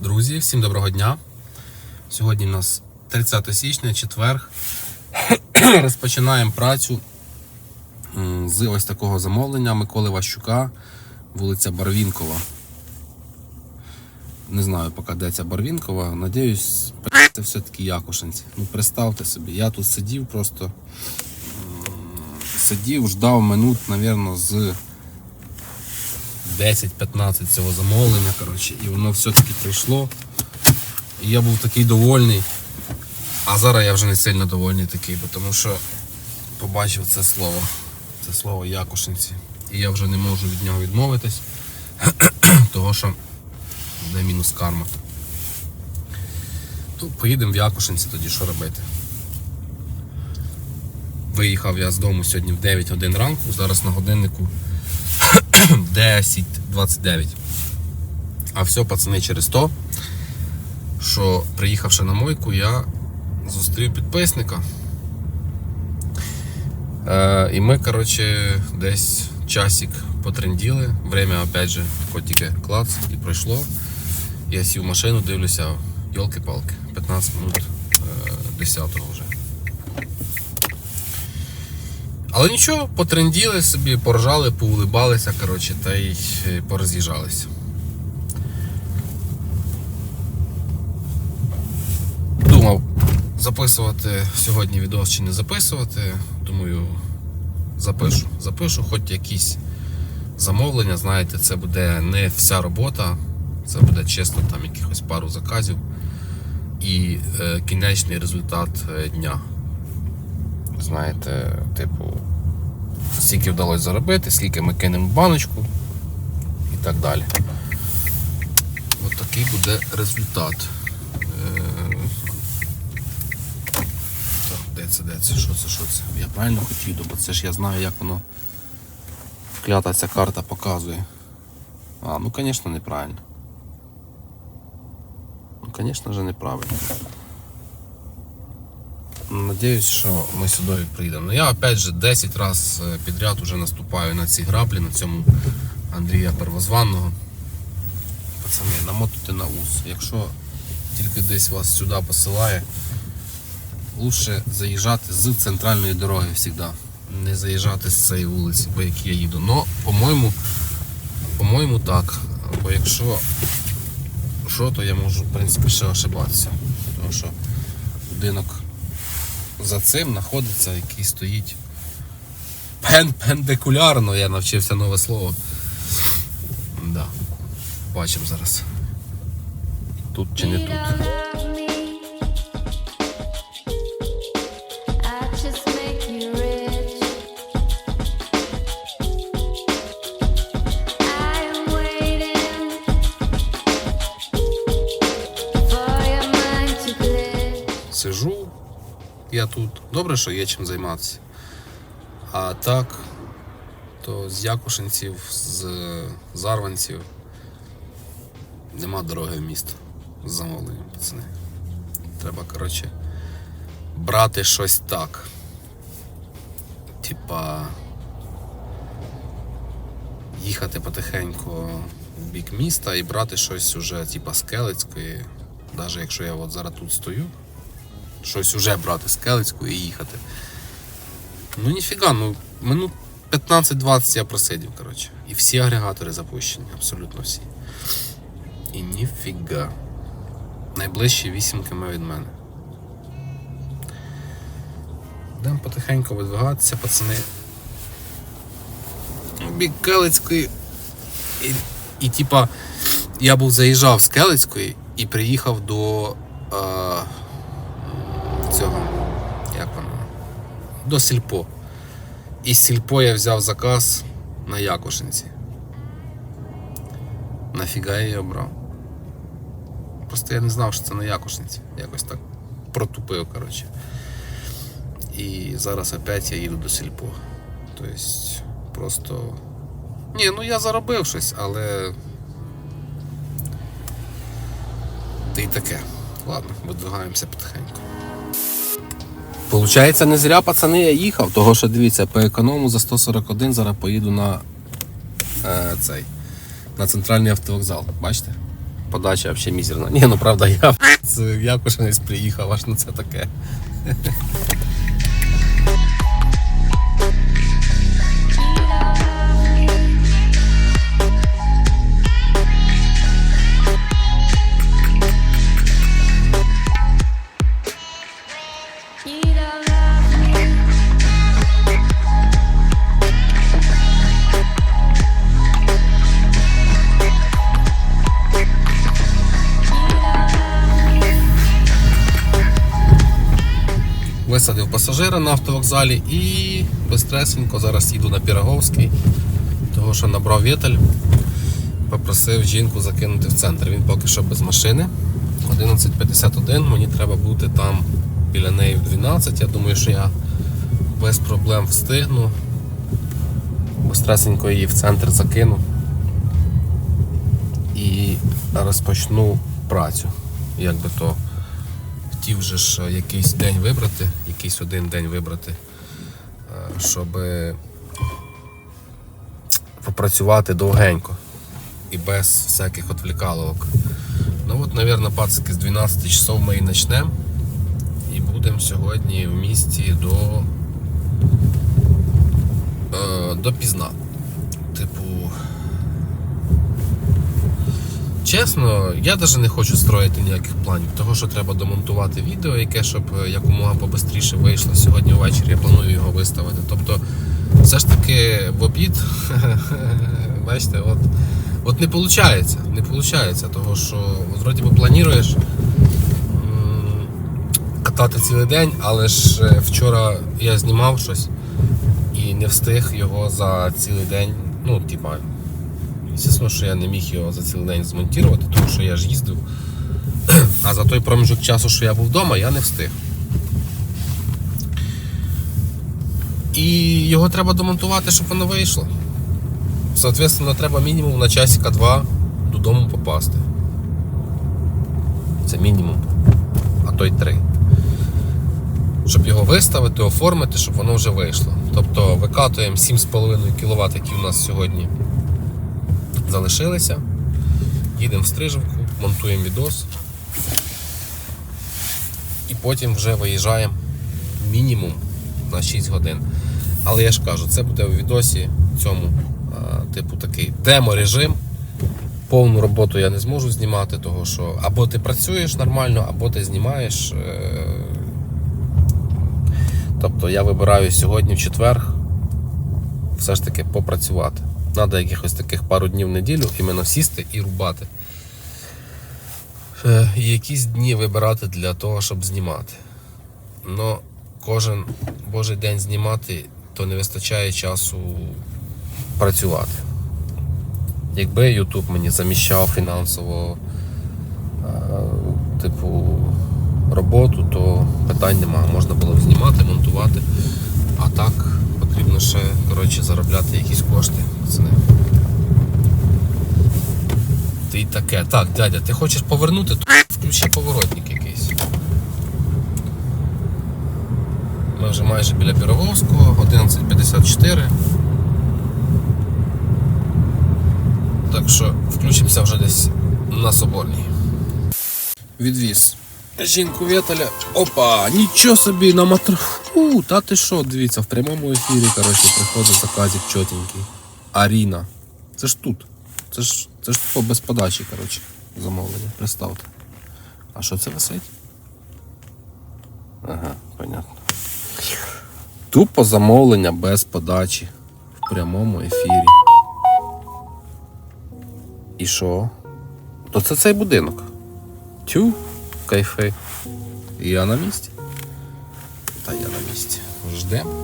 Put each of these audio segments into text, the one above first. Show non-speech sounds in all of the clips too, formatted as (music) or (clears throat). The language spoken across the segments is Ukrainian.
Друзі, всім доброго дня. Сьогодні у нас 30 січня, четверг. (clears throat) Розпочинаємо працю з ось такого замовлення Миколи Ващука, вулиця Барвінкова. Не знаю, поки де ця Барвінкова. Надіюсь, це все-таки Якушинці. Ну, представте собі, я тут сидів просто. Сидів, ждав минут, мабуть, з 10-15 цього замовлення, коротше, і воно все-таки прийшло. І я був такий довольний. А зараз я вже не сильно довольний такий, тому що побачив це слово. Це слово Якушинці. І я вже не можу від нього відмовитись, (clears throat) того що буде мінус карма. То поїдемо в Якушинці тоді що робити. Виїхав я з дому сьогодні в 9 годин ранку, зараз на годиннику (clears throat) 10-29. А все, пацани, через то, що приїхавши на мойку, я зустрів підписника. Е, І ми, коротше, десь часик потренділи. Время, опять же, тільки клац і пройшло. Я сів в машину, дивлюся, йолки палки 15 минут е, 10-го. Але нічого, потренділи собі, поржали, поулибалися, коротше, та й е, пороз'їжджалися. Думав записувати сьогодні відео чи не записувати. Думаю, запишу. Запишу хоч якісь замовлення, знаєте, це буде не вся робота, це буде чесно там якихось пару заказів і е, кінечний результат е, дня. Знаєте, типу, скільки вдалося заробити, скільки ми кинемо в баночку і так далі. От такий буде результат. Е, де це, де це, що це, що це? Я правильно хотів, бо це ж я знаю, як воно клята ця карта показує. А, ну звісно, неправильно. Ну, звісно ж, неправильно. Надіюсь, що ми сюди прийдемо. Ну я опять же 10 разів підряд уже наступаю на ці граблі, на цьому Андрія Первозванного. Пацани, намотуйте на ус. Якщо тільки десь вас сюди посилає, лучше заїжджати з центральної дороги завжди. Не заїжджати з цієї вулиці, по якій я їду. Но, по-моєму, по-моєму, так. Бо якщо що, то я можу, в принципі, ще ошибатися. Тому що будинок за цим знаходиться, який стоїть пен пендикулярно, я навчився нове слово. Да. Бачимо зараз. Тут чи не тут. Тут. Добре, що є чим займатися. А так, то з Якушинців, з Зарванців нема дороги в місто з замовленням, пацани. Треба, коротше, брати щось так. Типа їхати потихеньку в бік міста і брати щось уже, типа Скелецької. Навіть якщо я от зараз тут стою, щось уже брати з Келицької і їхати. Ну ніфіга, ну минут 15-20 я просидів, коротше. І всі агрегатори запущені, абсолютно всі. І ніфіга. Найближчі 8 км від мене. Будемо потихеньку видвигатися, пацани. В Бік Келицької. І, і типа, я був заїжджав з Келицької і приїхав до. Е, цього. Як воно? До Сільпо. І з Сільпо я взяв заказ на Якушинці. Нафіга я її обрав? Просто я не знав, що це на Якушинці. Якось так протупив, коротше. І зараз опять я їду до Сільпо. Тобто, просто. Ні, ну я заробив щось, але. Та й таке. Ладно, видвигаємося потихеньку. Получається, не зря пацани я їхав, того що дивіться, по економу за 141 зараз поїду на е, цей на центральний автовокзал. Бачите? подача взагалі мізерна. Ні, ну правда, я (laughs) Якушинець приїхав, аж на це таке. Висадив пасажира на автовокзалі і безстресенько зараз їду на Піроговський, того що набрав вітель, попросив жінку закинути в центр. Він поки що без машини. 11.51, мені треба бути там біля неї в 12. Я думаю, що я без проблем встигну. Безстресенько її в центр закину і розпочну працю. Як би то хотів же ж якийсь день вибрати, якийсь один день вибрати, е, щоб попрацювати довгенько і без всяких отвлікаловок. Ну от, мабуть, пацики з 12 часов ми і почнемо. І будемо сьогодні в місті до, е, до пізна. Чесно, я навіть не хочу строїти ніяких планів, того що треба домонтувати відео, яке щоб е, якомога побистріше вийшло. Сьогодні ввечері я планую його виставити. Тобто, все ж таки в обід, (laughs) бачите, от, от не виходить, не виходить, того що вроді би плануєш катати цілий день, але ж е, вчора я знімав щось і не встиг його за цілий день. Ну, типа, Звісно, що я не міг його за цілий день змонтувати, тому що я ж їздив. А за той проміжок часу, що я був вдома, я не встиг. І його треба домонтувати, щоб воно вийшло. Соответственно, треба мінімум на часика два додому попасти. Це мінімум. А то й три. Щоб його виставити, оформити, щоб воно вже вийшло. Тобто викатуємо 7,5 кВт, які у нас сьогодні залишилися. Їдемо в стрижівку, монтуємо відос. І потім вже виїжджаємо мінімум на 6 годин. Але я ж кажу, це буде в відосі цьому, типу такий демо-режим. Повну роботу я не зможу знімати, того що або ти працюєш нормально, або ти знімаєш. е, Тобто я вибираю сьогодні в четвер все ж таки попрацювати. Треба якихось таких пару днів в неділю іменно сісти і рубати. Е, І якісь дні вибирати для того, щоб знімати. Но кожен божий день знімати, то не вистачає часу працювати. Якби YouTube мені заміщав фінансово е, типу роботу, то питань нема. Можна було б знімати, монтувати. А так потрібно ще коротше, заробляти якісь кошти. пацани. Ти й таке. Так, дядя, ти хочеш повернути, то включи поворотник якийсь. Ми вже майже біля Піроговського, 11.54. Так що включимося вже десь на Соборній. Відвіз. Жінку Вєталя. Опа! Нічого собі на матр... Фу, та ти що, дивіться, в прямому ефірі, коротше, приходить заказик чотенький. Аріна. Це ж тут. Це ж це ж тупо без подачі, коротше, замовлення. Представте. А що це висить? Ага, понятно. Тупо замовлення без подачі. В прямому ефірі. І що? То це цей будинок. Тю, кайфи. Я на місці. Та я на місці. Ждем.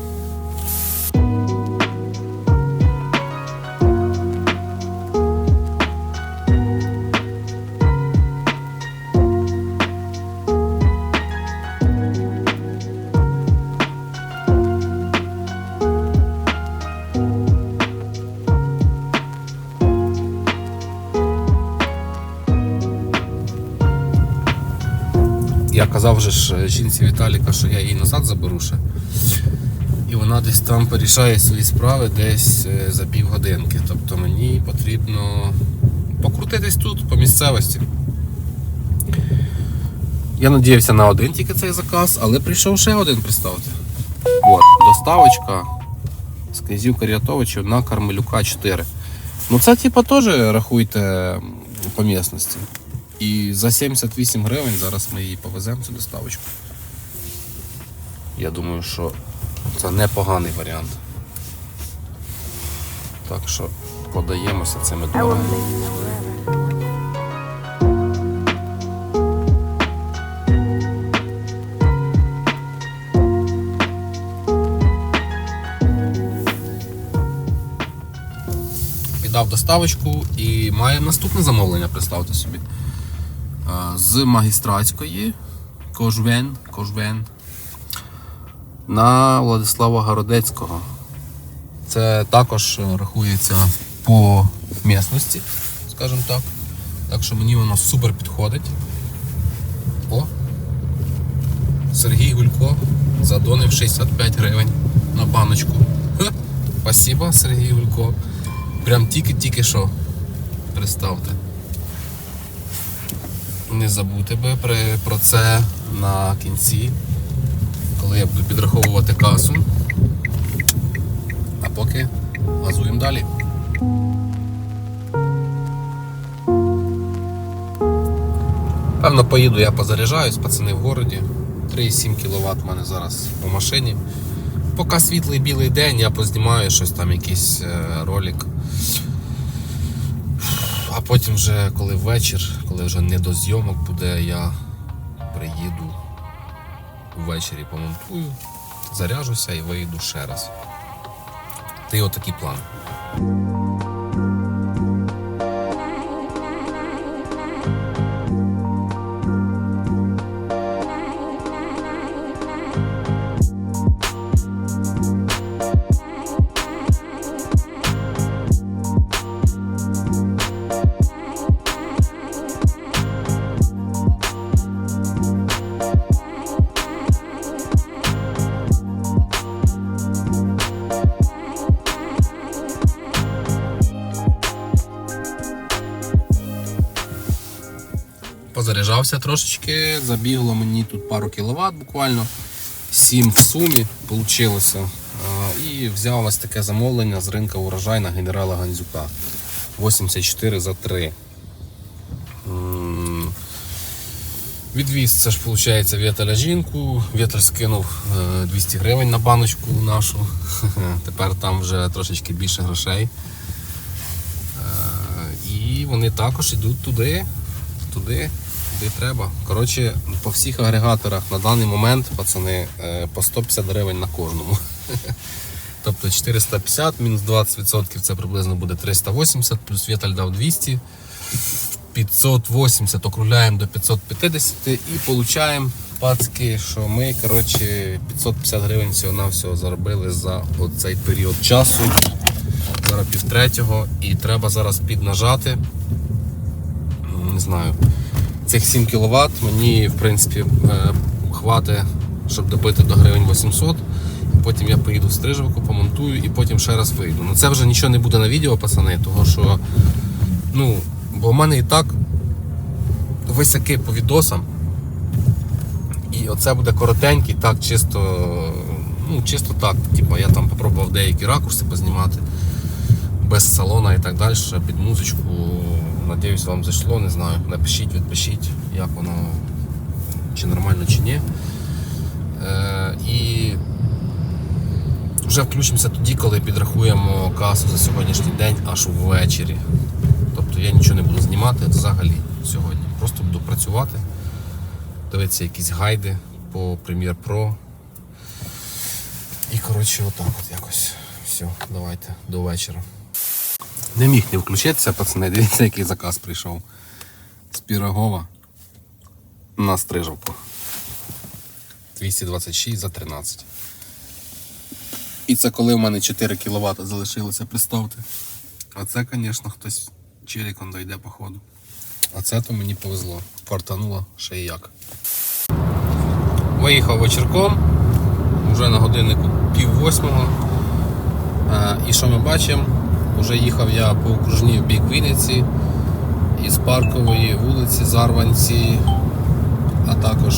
Казав же ж жінці Віталіка, що я її назад заберу ще. І вона десь там порішає свої справи десь е, за півгодинки. Тобто мені потрібно покрутитись тут, по місцевості. Я надіявся на один тільки цей заказ, але прийшов ще один, представте. От, доставочка з князів Каріатовичів на Кармелюка 4. Ну це типа теж рахуйте по місності. І за 78 гривень зараз ми її повеземо цю доставочку. Я думаю, що це непоганий варіант. Так що подаємося цими дорогами. Віддав доставочку і має наступне замовлення, представте собі. З магістратської Кожвен, Кожвен на Владислава Городецького. Це також рахується по місності, скажімо так. Так що мені воно супер підходить. О! Сергій Гулько задонив 65 гривень на баночку. Ха! Спасибо, Сергій Гулько. Прям тільки-тільки що. Представте. Не забудьте би про це на кінці, коли я буду підраховувати касу. А поки газуємо далі. Певно, поїду, я позаряджаюсь, пацани в городі. 3,7 кВт в мене зараз у машині. Поки світлий білий день, я познімаю щось там, якийсь е, ролик. Потім вже коли вечір, коли вже не до зйомок буде, я приїду ввечері помонтую, заряжуся і вийду ще раз. Ти отакий план. Позаряджався трошечки, забігло мені тут пару кіловат буквально. 7 в сумі вийшло. І взяв ось таке замовлення з ринка урожай на генерала Гандзюка. 84 за 3. Відвіз це ж виходить Вєталя жінку. Вєталь скинув е, 200 гривень на баночку нашу. (laughs) Тепер там вже трошечки більше грошей. Е, І вони також йдуть туди, туди, куди треба. Коротше, по всіх агрегаторах на даний момент, пацани, е, по 150 гривень на кожному. (laughs) Тобто 450 мінус 20% це приблизно буде 380, плюс Вєталь дав 200. 580 округляємо до 550 і получаємо пацки, що ми коротше, 550 гривень всього на всього заробили за цей період часу. Зараз півтретього і треба зараз піднажати. Знаю. Цих 7 кВт мені в принципі е, хватить, щоб добити до гривень 800. Потім я поїду в стрижівку, помонтую і потім ще раз вийду. Ну це вже нічого не буде на відео, пацани, того що ну, бо в мене і так висяки по відосам. І оце буде коротенький, так, чисто, ну, чисто так. Типу, я там попробував деякі ракурси познімати без салона і так далі, під музичку. Надіюсь, вам зайшло, не знаю. Напишіть, відпишіть, як воно, чи нормально, чи ні. Е, і вже включимося тоді, коли підрахуємо касу за сьогоднішній день аж ввечері. Тобто я нічого не буду знімати взагалі сьогодні. Просто буду працювати, дивитися якісь гайди по Premiere Pro. І коротше, отак от якось. Все, давайте до вечора. Не міг не включитися, пацани. Дивіться, який заказ прийшов. З Пірогова на стрижавку. 226 за 13. І це коли в мене 4 кВт залишилося, представте. А це, звісно, хтось челіком дойде походу. А це то мені повезло. Фартануло ще й як. Виїхав вечірком, вже на годиннику пів восьмого. Е, І що ми бачимо? Уже їхав я по окружній в бік Вінниці із паркової вулиці Зарванці а також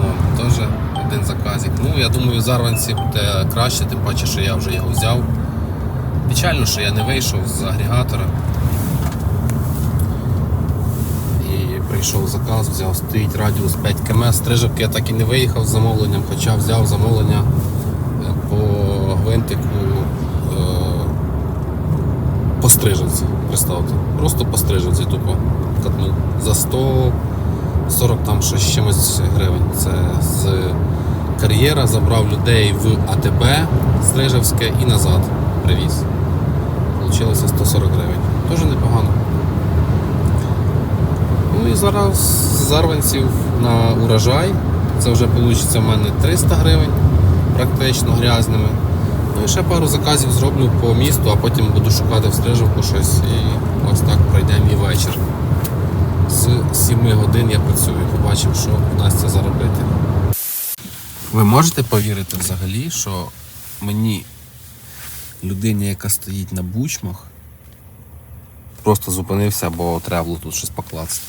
о, теж один заказик. Ну, я думаю, зарванці буде краще, тим паче, що я вже його взяв. Печально, що я не вийшов з агрегатора. Прийшов заказ, взяв, стоїть радіус 5 км. Стрижавки я так і не виїхав з замовленням, хоча взяв замовлення е, по гвинтику по стрижавці. Представте. Просто по стрижавці тупо катнув. За 140 там щось чимось гривень. Це з кар'єра забрав людей в АТБ Стрижавське і назад привіз. Получилося 140 гривень. Теж непогано. Ну і зараз з зарванців на урожай. Це вже вийде в мене 300 гривень, практично грязними. Ну і ще пару заказів зроблю по місту, а потім буду шукати в стрижівку щось і ось так пройде мій вечір. З 7 годин я працюю, побачимо, що вдасться заробити. Ви можете повірити взагалі, що мені людині, яка стоїть на бучмах, просто зупинився, бо треба було тут щось покласти.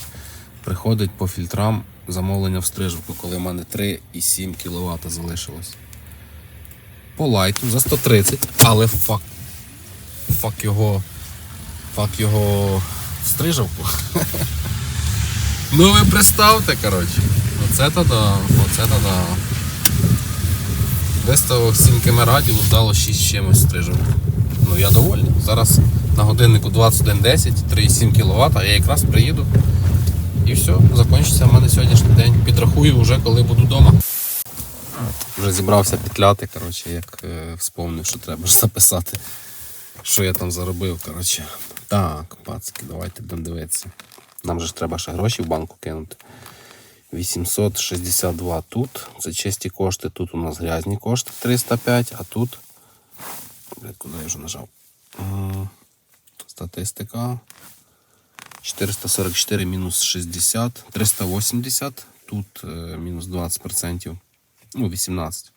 Приходить по фільтрам замовлення в стрижку, коли в мене 3,7 кВт залишилось. По лайту за 130, але фак. Фак його. Фак його стрижавку. (laughs) Ну ви представте, коротше. Оце то да, оце то да. Виставив 7 км радіус, дало 6 з чимось стрижавку. Ну я довольний. Зараз на годиннику 21.10, 3,7 кВт, я якраз приїду. І все, закінчиться в мене сьогоднішній день. Підрахую вже, коли буду вдома. Вже зібрався петляти, коротше, як е, вспомнив, що треба ж записати, що я там заробив. коротше. Так, пацки, давайте будемо дивитися. Нам же ж треба ще гроші в банку кинути. 862 тут. Це чисті кошти. Тут у нас грязні кошти 305, а тут. Блядь, куди я вже нажав? Статистика. 444 мінус 60, 380, тут е, мінус 20%, ну 18.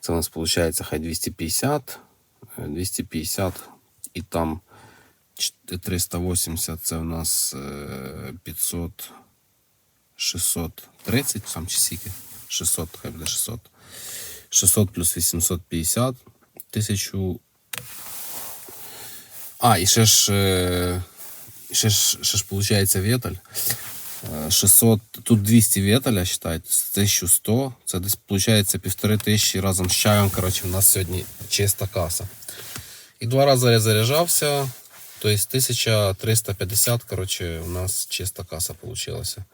Це у нас виходить хай 250, е, 250 і там 380, це у нас е, 500, 630, сам чи скільки? 600, хай буде 600. 600 плюс 850, 1000 а, і ще ж, е, ще ж, ще ж виходить ветель. Е, 600, тут 200 ветеля, считайте, 1100, це десь виходить півтори тисячі разом з чаєм, коротше, у нас сьогодні чиста каса. І два рази я заряджався, то есть 1350, коротше, у нас чиста каса получилася.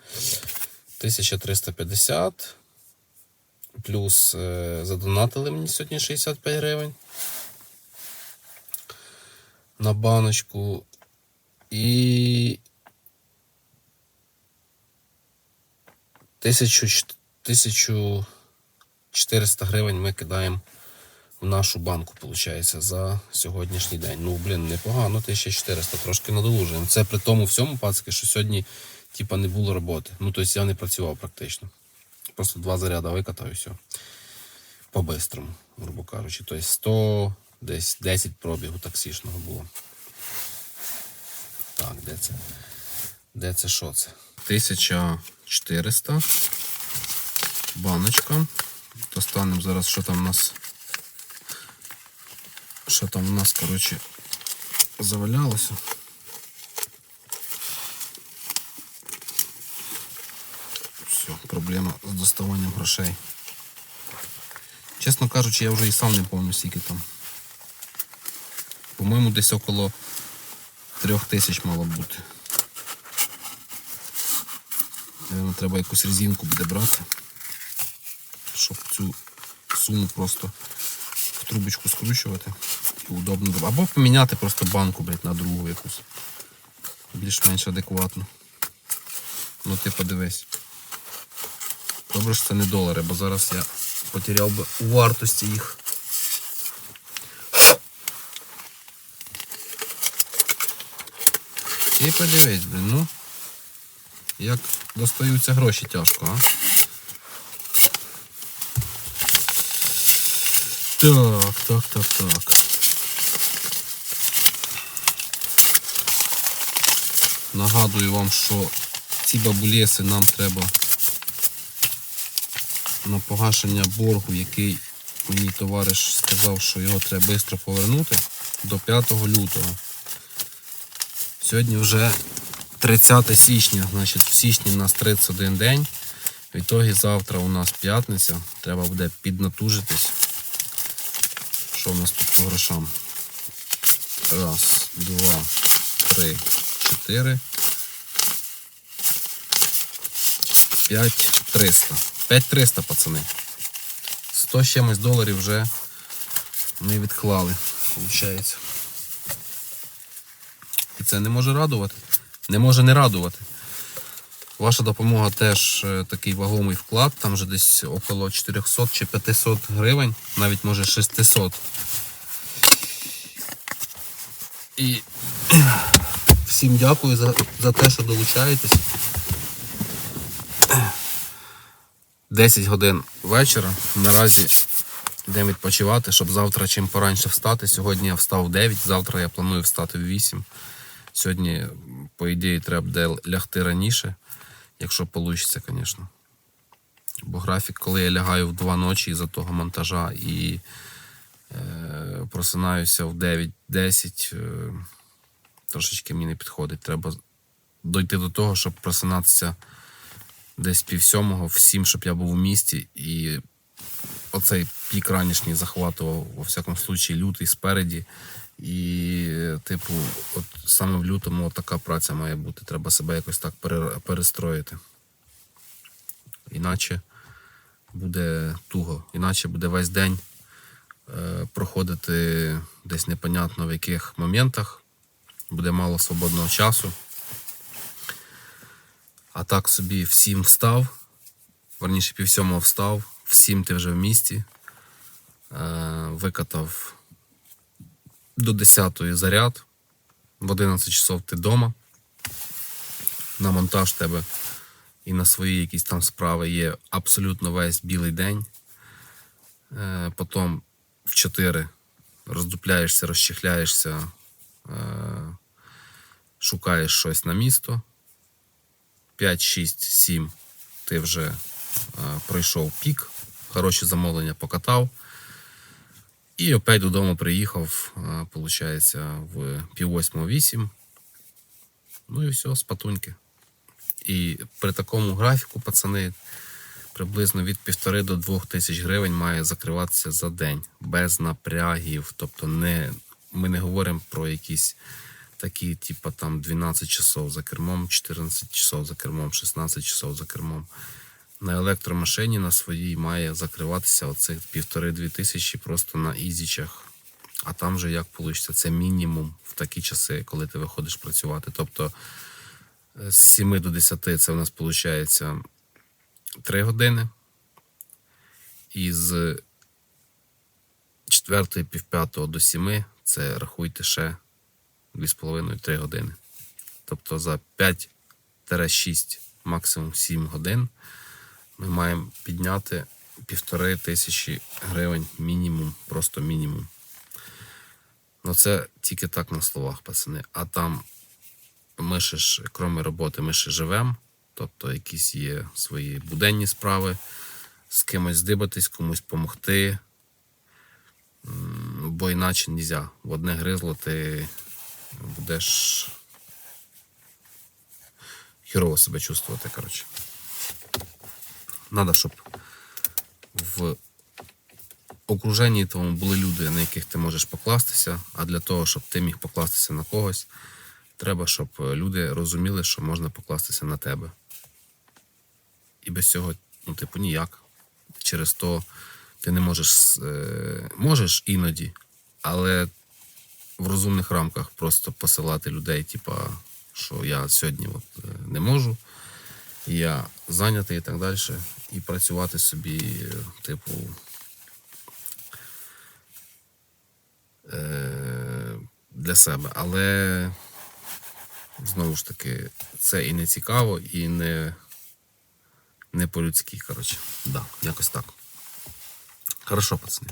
1350, плюс е, задонатили мені сьогодні 65 гривень на баночку і тисячу, тисячу 400 гривень ми кидаємо в нашу банку, виходить, за сьогоднішній день. Ну, блін, непогано, 1400, трошки надолужуємо. Це при тому всьому, пацки, що сьогодні типа, не було роботи. Ну, тобто я не працював практично. Просто два заряди викатав і все. По-бистрому, грубо кажучи. Тобто 100, десь 10 пробігу таксішного було. Так, де це? Де це що це? 1400. Баночка. Достанемо зараз, що там у нас. Що там у нас, коротше, завалялося. Все, проблема з доставанням грошей. Чесно кажучи, я вже і сам не пам'ятаю, скільки там. По-моєму, десь около трьох тисяч мало бути. Наверно, треба якусь резинку буде брати, щоб цю суму просто в трубочку скручувати і удобно. Або поміняти просто банку, блядь, на другу якусь. Більш-менш адекватно. Ну ти подивись. Добре, що це не долари, бо зараз я потеряв би у вартості їх. І подивись, блін, ну. Як достаються гроші тяжко, а? Так, так, так, так. Нагадую вам, що ці бабулєси нам треба на погашення боргу, який мені товариш сказав, що його треба швидко повернути до 5 лютого. Сьогодні вже 30 січня, значить в січні у нас 31 день. В ітогі завтра у нас п'ятниця. Треба буде піднатужитись. Що у нас тут по грошам? Раз, два, три, чотири. П'ять триста. П'ять триста, пацани. 100 з чимось доларів вже ми відклали, виходить. І це не може радувати. Не може не радувати. Ваша допомога теж е, такий вагомий вклад, там вже десь около 400 чи 500 гривень, навіть може 600. І всім дякую за, за те, що долучаєтесь. 10 годин вечора. Наразі йдемо відпочивати, щоб завтра чим пораньше встати. Сьогодні я встав в 9, завтра я планую встати в 8. Сьогодні, по ідеї, треба буде лягти раніше, якщо вийде, звісно. Бо графік, коли я лягаю в 2 ночі із-за того монтажа і е, просинаюся в 9-10, е, трошечки мені не підходить. Треба дойти до того, щоб просинатися десь пів сьомого, в сім, щоб я був у місті, і оцей пік ранішній захватував, во всякому случаї, лютий спереді. І, типу, от саме в лютому от така праця має бути. Треба себе якось так перестроїти. Іначе буде туго, іначе буде весь день е, проходити десь непонятно в яких моментах, буде мало свободного часу. А так собі в сім встав, верніше пів встав, в сім ти вже в місті, е, викатав до 10 заряд, в 11 часов ти вдома. На монтаж тебе і на свої якісь там справи є абсолютно весь білий день. Е, Потім в 4 роздупляєшся, розчехляєшся, е, шукаєш щось на місто. 5, 6, 7 ти вже е, пройшов пік, хороші замовлення покатав. І опять додому приїхав, виходить, в пів восьмого вісім. Ну і все, спатуньки. І при такому графіку, пацани, приблизно від півтори до двох тисяч гривень має закриватися за день, без напрягів. Тобто не, ми не говоримо про якісь такі, типу там 12 часов за кермом, 14 часов за кермом, 16 часов за кермом. На електромашині на своїй має закриватися оцих півтори-дві тисячі просто на ізічах. А там же як вийде? Це мінімум в такі часи, коли ти виходиш працювати. Тобто е, з 7 до 10 це в нас виходить 3 години. І з 4 пів 5 до 7 це рахуйте ще 2,5-3 години. Тобто за 5-6, максимум 7 годин ми маємо підняти півтори тисячі гривень мінімум, просто мінімум. Ну це тільки так на словах, пацани. А там ми ще ж, крім роботи, ми ще живемо. Тобто якісь є свої буденні справи, з кимось здибатись, комусь допомогти. Бо іначе не можна. В одне гризло ти будеш хірово себе чувствувати, коротше. Надо, щоб в окруженні твоєму були люди, на яких ти можеш покластися, а для того, щоб ти міг покластися на когось, треба, щоб люди розуміли, що можна покластися на тебе. І без цього, ну, типу, ніяк. Через то ти не можеш, е, можеш іноді, але в розумних рамках просто посилати людей, типа, що я сьогодні от, е, не можу, я зайнятий і так далі, і працювати собі, типу, е, для себе. Але знову ж таки, це і не цікаво, і не, не по-людськи, коротше. Да, якось так. Хорошо, пацани.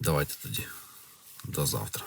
Давайте тоді. До завтра.